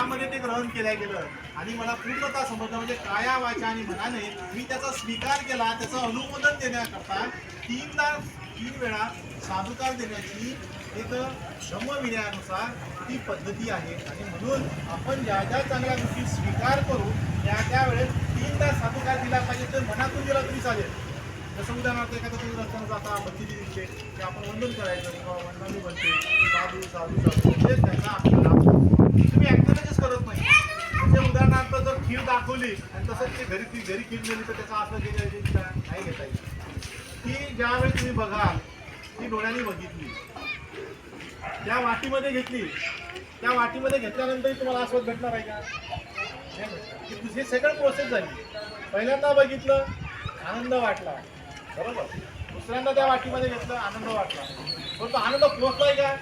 त्यामध्ये ते ग्रहण केलं गेलं. आणि मला पूर्णता समजलं म्हणजे काया वाचा आणि मनाने मी त्याचा स्वीकार केला त्याचं अनुमोदन देण्याकरता तीनदा तीन वेळा साधुकार देण्याची एक श्रमविनयानुसार ती पद्धती आहे. आणि म्हणून आपण ज्या ज्या चांगल्या गोष्टी स्वीकार करू त्या त्यावेळेस तीनदा साधुकार दिला पाहिजे तर मनातून दिला तरी चालेल. जसं उदाहरणार्थ एखादा तुम्ही रस्त्यानं जाता बत्ती दिसते की आपण वंदन करायचं किंवा वंदनामी बनते साधू साधू साधू म्हणजे त्यांना आपल्याला तुम्ही ऍक्टिव्हिटीच करत नाही. म्हणजे उदाहरणार्थ जर खीर दाखवली आणि तसंच ते घरी ती घरी खीर दिली तर त्याचा असं जे नाही घेता येईल ती ज्यावेळी तुम्ही बघाल ती डोळ्यांनी बघितली. त्या वाटीमध्ये घेतली. त्या वाटीमध्ये घेतल्यानंतर तुम्हाला आस्वाद भेटणार आहे का? नाही भेटणार. दुसरी सेकंड प्रोसेस झाली. पहिल्यांदा बघितलं आनंद वाटला. बरोबर? दुसऱ्यांदा त्या वाटीमध्ये घेतलं आनंद वाटला. पण तो आनंद पोहोचलाय का?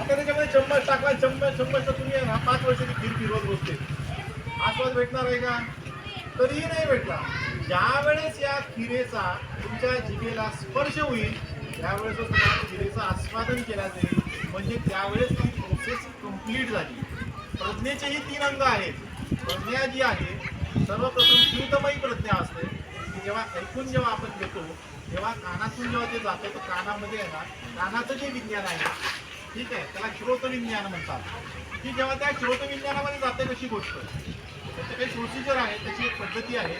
आता त्याच्यामध्ये चम्मच टाकला चम्मच चम्मच तर तुम्ही हा पाच वर्षाची खीर फिरवत बसते आस्वाद भेटणार आहे का? तरीही नाही भेटला. ज्यावेळेस या खिरेचा तुमच्या जिभेला स्पर्श होईल त्यावेळेस तुम्हाला खिरेचं आस्वादन केला जाईल म्हणजे त्यावेळेस ती प्रोसेस कंप्लीट झाली. प्रज्ञेचेही तीन अंग आहेत. प्रज्ञा जी आहे सर्वप्रथम तीर्थमयी प्रज्ञा असते. की जेव्हा ऐकून जेव्हा आपण घेतो तेव्हा कानातून जेव्हा ते जातं तर कानामध्ये आहे ना कानाचं जे विज्ञान आहे ठीक आहे त्याला श्रोत विज्ञान म्हणतात. की जेव्हा त्या श्रोत विज्ञानामध्ये जाते कशी गोष्ट. त्याचं काही प्रोसिजर आहे त्याची एक पद्धती आहे.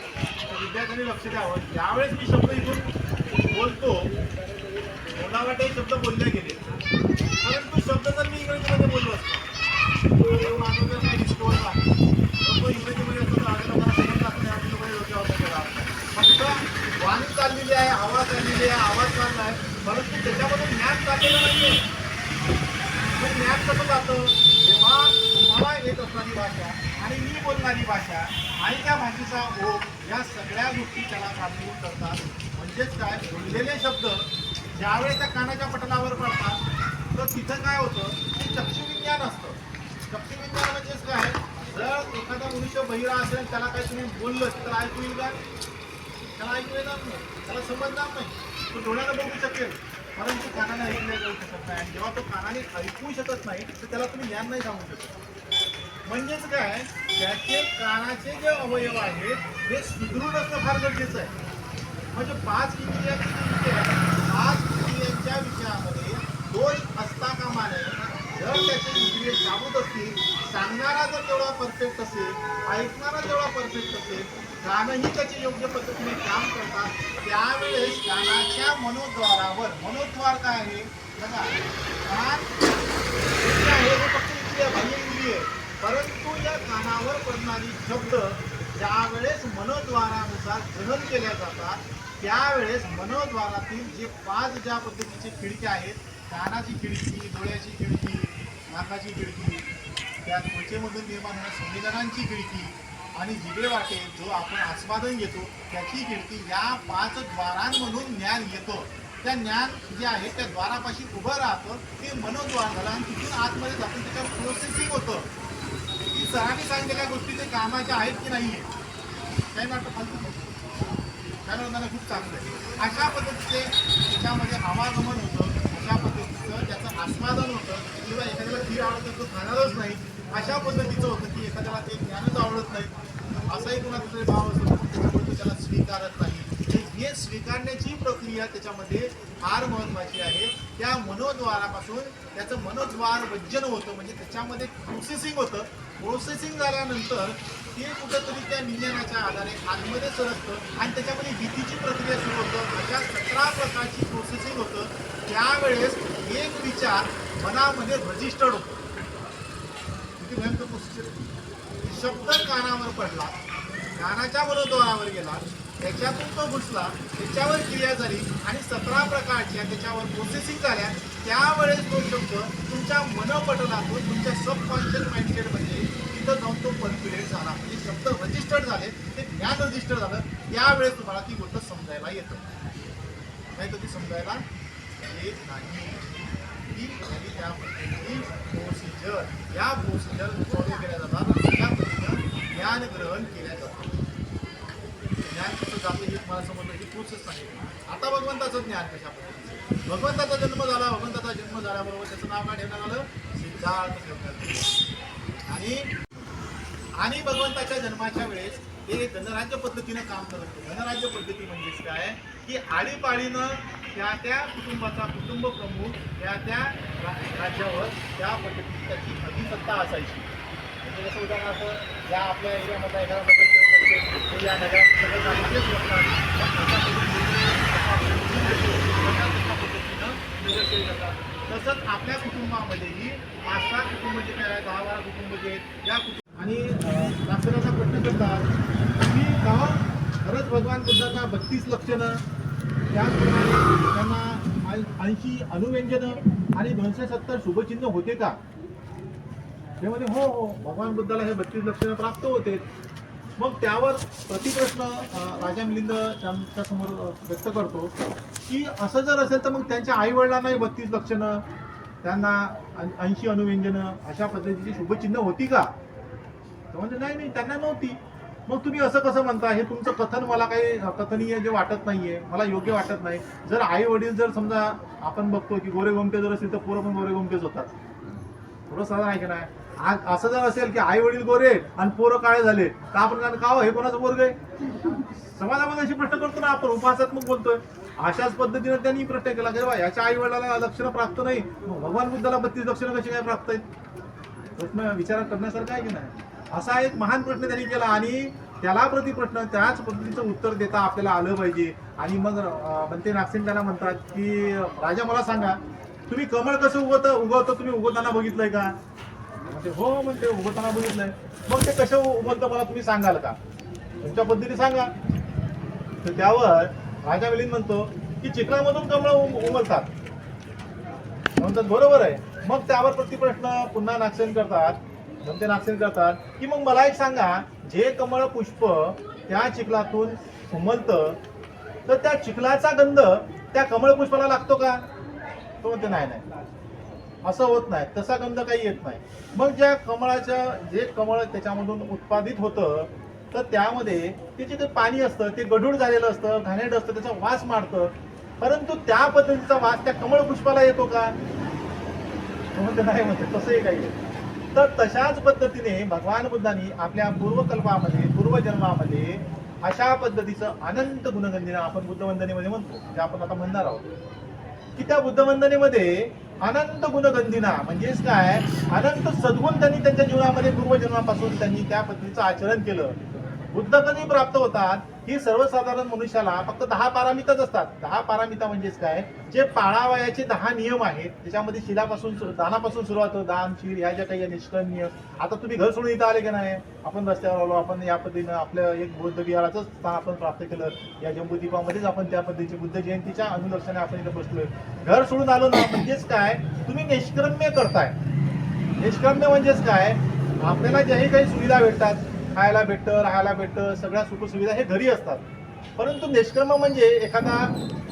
विद्यार्थ्यांनी लक्ष द्यावं. ज्यावेळेस मी शब्द इथून बोलतो मला शब्द बोलले गेले. परंतु शब्द जर मी इंग्रजीमध्ये बोललो असतो तर माझं जर काही डिस्कोर्स आहे. तर तो इंग्रजीमध्ये असतो आणि फक्त वाणी चाललेली आहे आवाज चाललेली आहे आवाज चालला आहे. परंतु त्याच्यामधून ज्ञान चाललेलं आहे मग ज्ञान कसं जातं? जेव्हा तुम्हाला येत असणारी भाषा आणि मी बोलणारी भाषा आणि त्या भाषेचा ओघ या सगळ्या गोष्टी त्याला कारणीभूत करतात. म्हणजेच काय? बोललेले शब्द ज्यावेळेस त्या कानाच्या पटलावर पडतात तर तिथं काय होतं? ते चक्षुविज्ञान असतं. चक्षुविज्ञान म्हणजेच काय? जर एखादा मनुष्य बहिरा असेल त्याला काही तुम्ही बोललं तर ऐकू येईल का? त्याला ऐकू येणार नाही. त्याला समजणार नाही. तो डोळ्याला बघू शकेल. कानाने ऐकले जाऊ शकत नाही. आणि जेव्हा तो कानाने ऐकू शकत नाही तर त्याला तुम्ही ज्ञान नाही सांगू शकत. म्हणजेच काय? त्याचे कानाचे जे अवयव आहेत हे सुदृढ असणं फार गरजेचं आहे. म्हणजे पाच इंद्रियांची विषय पाच इंद्रियांच्या विषयामध्ये दोष असता कामा नये जर त्याचे इंद्रिय जागृत असतील सांगणारा जर तेवढा परफेक्ट असेल ऐकणारा तेवढा परफेक्ट असेल कानही त्याचे योग्य पद्धतीने काम करतात. त्यावेळेस कानाच्या मनोद्वारावर मनोद्वार काय आहे? बघा. कान आहे हे फक्त इंद्रिय बाह्य इंद्रिय आहे. परंतु या कानावर पडणारी शब्द ज्यावेळेस मनोद्वारानुसार ग्रहण केल्या जातात त्यावेळेस मनोद्वारातील जे पाच ज्या पद्धतीचे खिडक्या आहेत कानाची खिडकी डोळ्याची खिडकी नाकाची खिडकी त्या त्वचेमधून निर्माण होणाऱ्या संवेदनांची खिडकी आणि जिभे वाटे जो आपण आस्वादन घेतो त्याची खिडकी या पाच द्वारांमधून ज्ञान येतो. त्या ज्ञान जे आहे त्या द्वारापाशी उभं राहतं ते मनोद्वार झालं आणि तिथून आतमध्ये जाऊन त्याच्यावर प्रोसेसिंग होतं. की सरांनी सांगितलेल्या गोष्टी ते कामाच्या आहेत की नाही काय वाटतं फालतू? नाही. खूप चांगलं आहे. अशा पद्धतीचे त्याच्यामध्ये आवागमन होतं अशा पद्धतीचं त्याचं आस्वादन होतं. किंवा एखाद्याला खीर आवडतं तो खाणारच नाही. अशा पद्धतीचं होतं की एखाद्याला ते ज्ञानच आवडत नाही. असाही कुणाचा तरी भाव असतो त्याच्यामुळे तो त्याला स्वीकारत नाही. हे स्वीकारण्याची प्रक्रिया त्याच्यामध्ये फार महत्त्वाची आहे. त्या मनोद्वारापासून त्याचं मनोद्वार वज्जन होतं म्हणजे त्याच्यामध्ये प्रोसेसिंग होतं. प्रोसेसिंग झाल्यानंतर ते कुठंतरी त्या विज्ञानाच्या आधारे आतमध्ये सरकतं आणि त्याच्यामध्ये भीतीची प्रक्रिया सुरू होतं. अशा सतरा प्रकारची प्रोसेसिंग होतं. त्यावेळेस एक विचार मनामध्ये रजिस्टर्ड होतो. किती भयंकर शब्द कानावर पडला कानाच्या मनोद्वारावर गेला त्याच्यातून तो घुसला त्याच्यावर क्रिया झाली आणि सतरा प्रकारच्या त्याच्यावर प्रोसेसिंग झाल्या. त्यावेळेस तो शब्द तुमच्या मनपटलातून तुमच्या सबकॉन्शियस माइंडसेटमध्ये तिथं जाऊन तो कॉन्फिडेंट झाला. म्हणजे शब्द रजिस्टर्ड झाले ते ज्ञान रजिस्टर झालं. त्यावेळेस तुम्हाला ती गोष्ट समजायला येतं. नाही तर ती समजायला येत नाही. ही झाली त्या प्रोसिजर या प्रोसिजर फॉलो केल्या जातात ज्ञान ग्रहण केल्या जातं ज्ञान कसं जातं हे तुम्हाला समजलं ही प्रोसेस नाही. आता भगवंताचं ज्ञान कशा पद्धतीचं भगवंताचा जन्म झाला भगवंताचा जन्म झाल्याबरोबर त्याचं नाव काय ठेवण्यात आलं? सिद्धार्थ ठेवण्यात आणि आणि भगवंताच्या जन्माच्या वेळेस ते गणराज्य पद्धतीनं काम करत होते. गणराज्य पद्धती म्हणजेच काय? की आळीपाळीनं त्या त्या कुटुंबाचा कुटुंब प्रमुख त्या त्या रा- राज्यावर त्या पद्धतीची त्याची अधिसत्ता असायची. जसं उदाहरणार्थ या आपल्या एरियामधला एखादा नगरसेवक या नगरात सगळं काही तेच करतात तसंच आपल्या कुटुंबामध्येही पाच सहा कुटुंब जे काय आहे, दहा बारा कुटुंब जे आहेत या कुटुंब आणि अं, प्रश्न करतात की का खरंच भगवान बुद्धांना बत्तीस लक्षणं त्याचप्रमाणे त्यांना ऐंशी अनुव्यंजनं आणि दोनशे सत्तर शुभचिन्ह होते का? ते म्हणजे हो हो भगवान बुद्धाला हे बत्तीस लक्षणं प्राप्त होते. मग त्यावर प्रतिप्रश्न राजा मिलिंद त्यांच्यासमोर व्यक्त करतो की असं जर असेल तर मग त्यांच्या आई वडिलांनाही बत्तीस लक्षणं त्यांना ऐंशी अनुव्यंजनं अशा पद्धतीची शुभचिन्ह होती का? तर म्हणजे नाही नाही त्यांना नव्हती. मग तुम्ही असं कसं म्हणता? हे तुमचं कथन मला काही कथनीय जे वाटत नाहीये मला योग्य वाटत नाही. जर आई वडील जर समजा आपण बघतो की गोरे गोमटे जर असेल तर पोरं पण गोरे गोमटेच होतात. थोडं साधं आहे की नाही? असं जर असेल की आई वडील गोरे आणि पोरं काळे झाले तर आपण का हो, हे कोणाचं पोरग आहे? समाजामध्ये अशी प्रश्न करतो ना आपण उपासात्मक बोलतोय. अशाच पद्धतीने त्यांनी प्रश्न केला की बा याच्या आई वडिलाला लक्षणं प्राप्त नाही. भगवान बुद्धाला बत्तीस लक्षणं कशी काय प्राप्त आहेत? प्रश्न विचार करण्यासारखा आहे की नाही? असा एक महान प्रश्न त्यांनी केला आणि त्याला प्रति प्रश्न त्याच पद्धतीचं उत्तर देता आपल्याला आलं पाहिजे. आणि मग म्हणते नागसेन त्यांना म्हणतात की राजा मला सांगा तुम्ही कमळ कसं उगवतं उगवतं तुम्ही उगवताना बघितलंय का? म्हणते हो म्हणते उगवताना बघितलंय. मग ते कसं उमलतं मला तुम्ही सांगाल का? तुमच्या पद्धतीने सांगा. तर त्यावर राजा वेलीन म्हणतो की चिखलामधून कमळ उम- उमलतात. म्हणतात बरोबर आहे. मग त्यावर प्रतिप्रश्न पुन्हा नाक्षण करतात. म्हणते नाक्षण करतात की मग मला एक सांगा जे कमळ पुष्प त्या चिखलातून उमलतं तर त्या चिखलाचा गंध त्या कमळ पुष्पाला लागतो का? तो म्हणते नाही नाही. असं होत नाही तसा गंध काही येत नाही. मग ज्या कमळाच्या जे कमळ त्याच्यामधून उत्पादित होतं तर त्यामध्ये त्याचे जे पाणी असतं ते गढूळ झालेलं असतं घाणेड असतं त्याचा वास मारतं. परंतु त्या पद्धतीचा वास त्या कमळ पुष्पाला येतो का? म्हणते नाही म्हणते तसंही काही तर तशाच पद्धतीने भगवान बुद्धांनी आपल्या पूर्वकल्पामध्ये पूर्वजन्मामध्ये अशा पद्धतीचं अनंत गुणगंधीनं आपण बुद्धवंदनेमध्ये म्हणतो जे आपण आता म्हणणार आहोत. की त्या बुद्धवंदनेमध्ये अनंत गुणगंधीना. म्हणजेच काय? अनंत सद्गुण त्यांनी त्यांच्या जीवनामध्ये पूर्वजन्मापासून त्यांनी त्या पद्धतीचं आचरण केलं. बुद्ध कधी प्राप्त होतात ही सर्वसाधारण मनुष्याला फक्त दहा पारामिताच असतात. दहा पारामिता म्हणजेच काय? जे पाळावयाचे दहा नियम आहेत त्याच्यामध्ये शिलापासून दानापासून सुरुवात होतो दान शिर ह्या ज्या काही निष्कर्मीय आता तुम्ही घर सोडून इथं आले की नाही? आपण रस्त्यावर आलो आपण या पद्धतीनं आपलं एक बौद्ध विहाराचं स्थान आपण प्राप्त केलं. या जम्बूद्वीपामध्येच आपण त्या पद्धतीची बुद्ध जयंतीच्या अनुलक्षाने आपण इथं बसलोय. घर सोडून आलो ना म्हणजेच काय? तुम्ही निष्क्रम्य करताय. निष्क्रम्य म्हणजेच काय? आपल्याला ज्याही काही सुविधा भेटतात खायला भेटतं राहायला भेटतं सगळ्या सुखसुविधा हे घरी असतात. परंतु निष्क्रम म्हणजे एखादा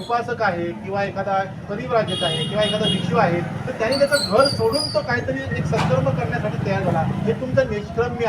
उपासक आहे किंवा एखादा परिव्राजक आहे किंवा एखादा भिक्षू आहे तर त्याने त्याचं घर सोडून तो काहीतरी एक संकर्म करण्यासाठी तयार झाला. हे तुमचं निष्क्रम्य